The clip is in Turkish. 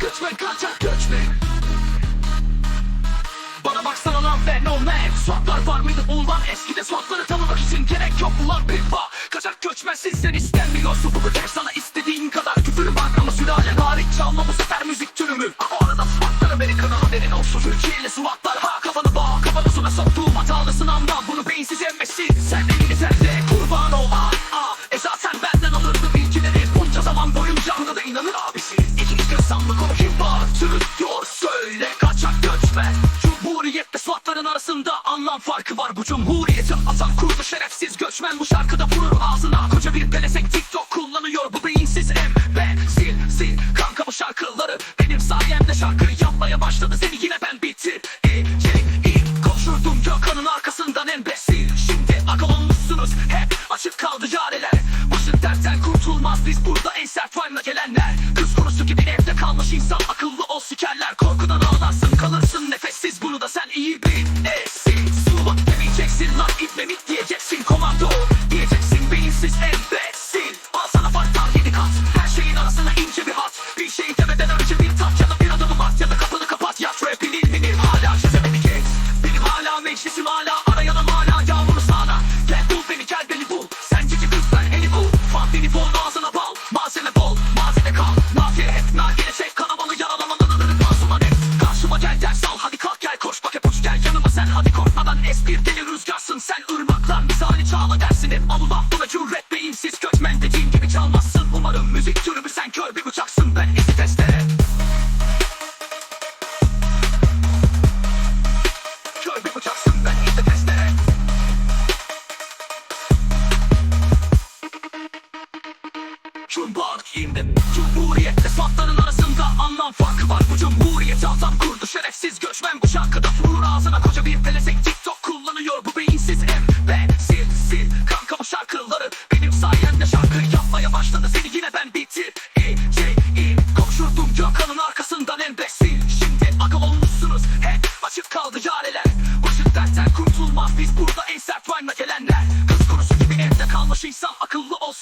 Göçmen kaçak göçmen Bana baksana lan ben no man Swatlar var mıydı? Ulan eskide swatları tanımak için gerek yok ulan bir fa Kaçak göçmensin sen istenmiyorsun Bu kadar sana istediğin kadar küfür var Ama sülalen hariç çalma bu sefer müzik türümü. Ama arada swatlar Amerikan haberin olsun. Türkiye'li swatlar ha farkı var Bu cumhuriyeti atan kurdu şerefsiz göçmen Bu şarkıda vurur ağzına. Koca bir pelesek TikTok kullanıyor Bu beyinsiz em ben sil sil Kanka bu şarkıları benim sayemde şarkıyı yapmaya başladı. Seni yine ben bitir E, C, I Koşurdum Gökhan'ın arkasından embesil. Şimdi aga olmuşsunuz hep açık kaldı yareler Başı dertten kurtulmaz biz burada en sert vibe'la gelenler. Kız kurusu gibi evde kalmış insan akıllı ol sikerler demeyeceksin lan ibnemik diyeceksin misali çağla dersin hep Allah buna cüret beyinsiz göçmen dediğim gibi çalmazsın. Umarım müzik türümü sen kör bir bıçaksın ben ezi testere. Kör bir bıçaksın ben ezi testere. Cumhuriyet giyindim. Cumhuriyetle swatların arasında anlam farkı var. Bu cumhuriyeti adam kurdu. Şerefsiz göçmen Bu şarkıda vurur ağzına başladı Seni yine ben bitir. E C I Koşurdum Gökhan'ın arkasından embesil Şimdi aga olmuşsunuz. Hep açık kaldı yareler Başı dertten kurtulmaz. Biz burada en sert vibe'la gelenler. Kız kurusu gibi evde kalmış insan akıllı ol